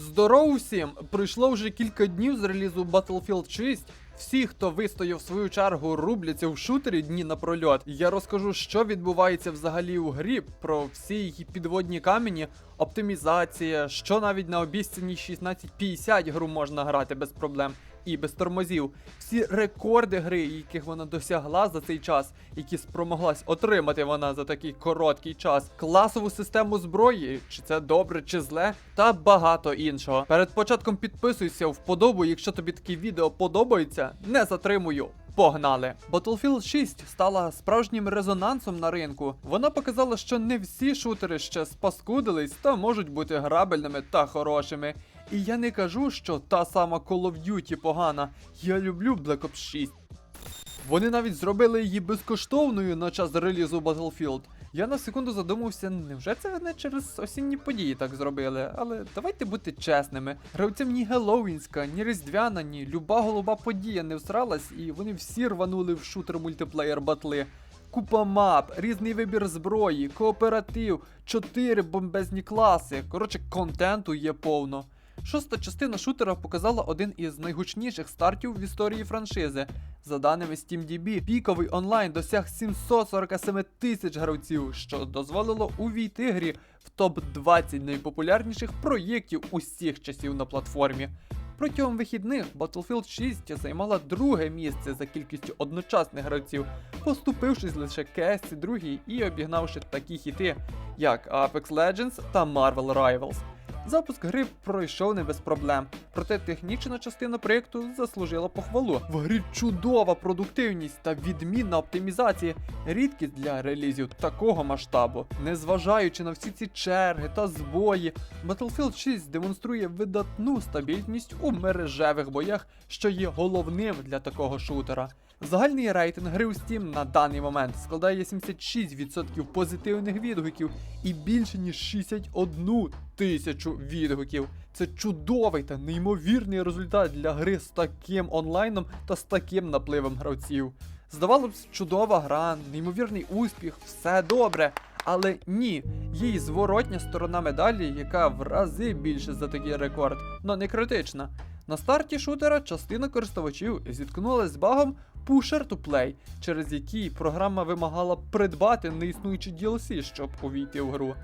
Здоров всім! Пройшло вже кілька днів з релізу Battlefield 6. Всі, хто вистояв свою чергу, рубляться в шутері дні напрольот. Я розкажу, що відбувається взагалі у грі, про всі її підводні камені, оптимізація, що навіть на обіцяній 1650 гру можна грати без проблем. І без тормозів. Всі рекорди гри, яких вона досягла за цей час, які спромоглась отримати вона за такий короткий час, класову систему зброї, чи це добре, чи зле, та багато іншого. Перед початком підписуйся, вподобай, якщо тобі такі відео подобаються, не затримую. Погнали! Battlefield 6 стала справжнім резонансом на ринку. Вона показала, що не всі шутери ще спаскудились та можуть бути грабельними та хорошими. І я не кажу, що та сама Call of Duty погана. Я люблю Black Ops 6. Вони навіть зробили її безкоштовною на час релізу Battlefield. Я на секунду задумався, невже це не через осінні події так зробили? Але давайте бути чесними. Гравцям ні Геловінська, ні Різдвяна, ні люба голуба подія не всралась, і вони всі рванули в шутер мультиплеєр батли. Купа мап, різний вибір зброї, кооператив, чотири бомбезні класи. Коротше, контенту є повно. Шоста частина шутера показала один із найгучніших стартів в історії франшизи. За даними SteamDB, піковий онлайн досяг 747 тисяч гравців, що дозволило увійти грі в топ-20 найпопулярніших проєктів усіх часів на платформі. Протягом вихідних Battlefield 6 займала друге місце за кількістю одночасних гравців, поступившись лише CS 2 і обігнавши такі хіти, як Apex Legends та Marvel Rivals. Запуск гри пройшов не без проблем, проте технічна частина проєкту заслужила похвалу. В грі чудова продуктивність та відмінна оптимізація, рідкість для релізів такого масштабу. Незважаючи на всі ці черги та збої, Battlefield 6 демонструє видатну стабільність у мережевих боях, що є головним для такого шутера. Загальний рейтинг гри у Steam на даний момент складає 76% позитивних відгуків і більше ніж 61 тисячу відгуків. Це чудовий та неймовірний результат для гри з таким онлайном та з таким напливом гравців. Здавалося б, чудова гра, неймовірний успіх, все добре. Але ні, є зворотня сторона медалі, яка в рази більше за такий рекорд, но не критична. На старті шутера частина користувачів зіткнулася з багом Pusher to Play, через який програма вимагала придбати неіснуючі DLC, щоб увійти в гру.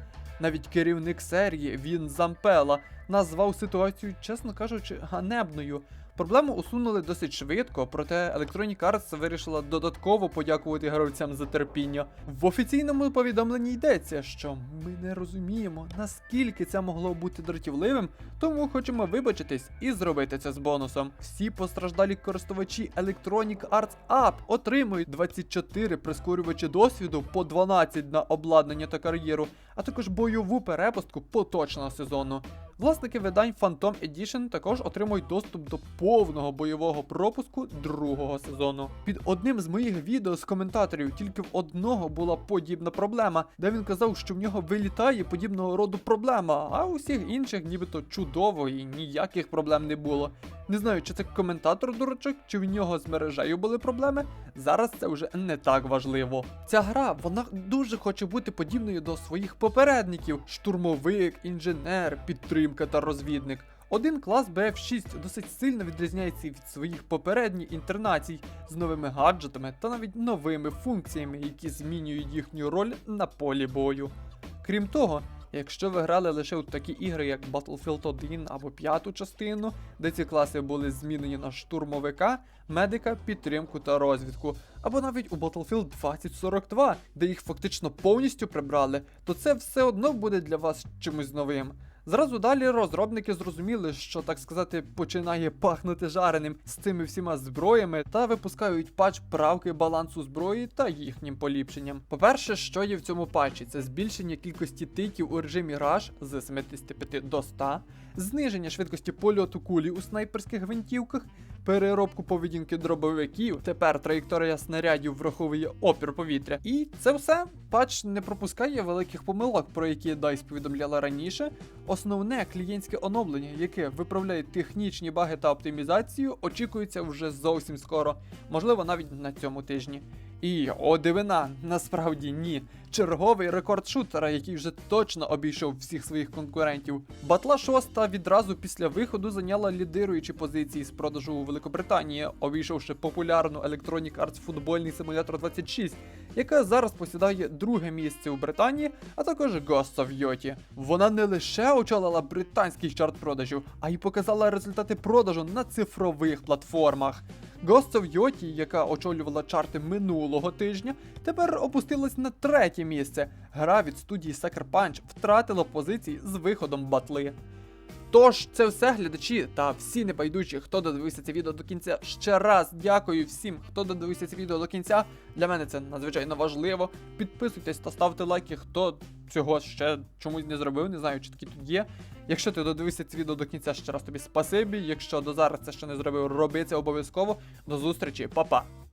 Навіть керівник серії він Зампела назвав ситуацію, чесно кажучи, ганебною. Проблему усунули досить швидко, проте Electronic Arts вирішила додатково подякувати гравцям за терпіння. В офіційному повідомленні йдеться, що ми не розуміємо, наскільки це могло бути дратівливим, тому хочемо вибачитись і зробити це з бонусом. Всі постраждалі користувачі Electronic Arts App отримують 24 прискорювачі досвіду по 12 на обладнання та кар'єру, а також бойову перепустку поточного сезону. Власники видань Phantom Edition також отримують доступ до повного бойового пропуску другого сезону. Під одним з моїх відео з коментаторів тільки в одного була подібна проблема, де він казав, що в нього вилітає подібного роду проблема, а у всіх інших нібито чудово і ніяких проблем не було. Не знаю, чи це коментатор дурачок, чи в нього з мережею були проблеми. Зараз це вже не так важливо. Ця гра вона дуже хоче бути подібною до своїх попередників: штурмовик, інженер, підтримка та розвідник. Один клас BF6 досить сильно відрізняється від своїх попередніх інтернацій з новими гаджетами та навіть новими функціями, які змінюють їхню роль на полі бою. Крім того, якщо ви грали лише у такі ігри, як Battlefield 1 або п'яту частину, де ці класи були змінені на штурмовика, медика, підтримку та розвідку, або навіть у Battlefield 2042, де їх фактично повністю прибрали, то це все одно буде для вас чимось новим. Зразу далі розробники зрозуміли, що так сказати починає пахнути жареним з цими всіма зброями та випускають патч правки балансу зброї та їхнім поліпшенням. По-перше, що є в цьому патчі, це збільшення кількості тиків у режимі Rush з 75 до 100, зниження швидкості польоту кулі у снайперських гвинтівках, переробку поведінки дробовиків. Тепер траєкторія снарядів враховує опір повітря. І це все. Патч не пропускає великих помилок, про які DICE повідомляла раніше. Основне клієнтське оновлення, яке виправляє технічні баги та оптимізацію, очікується вже зовсім скоро, можливо, навіть на цьому тижні. І о дивина, насправді ні. Черговий рекорд шутера, який вже точно обійшов всіх своїх конкурентів. Батла шоста відразу після виходу зайняла лідируючі позиції з продажу у Великобританії, обійшовши популярну Electronic Arts футбольний симулятор 26, яка зараз посідає друге місце у Британії, а також Ghost of Yoti. Вона не лише очолила британський чарт продажів, а й показала результати продажу на цифрових платформах. Ghost of Yoti, яка очолювала чарти минулого тижня, тепер опустилась на третє місце. Гра від студії Sucker Punch втратила позиції з виходом батли. Тож, це все, глядачі та всі небайдужі, хто додивився це відео до кінця. Ще раз дякую всім, хто додивився це відео до кінця. Для мене це надзвичайно важливо. Підписуйтесь та ставте лайки, хто цього ще чомусь не зробив, не знаю, чи такі тут є. Якщо ти додивився це відео до кінця, ще раз тобі спасибі. Якщо до зараз це ще не зробив, роби це обов'язково. До зустрічі, па-па!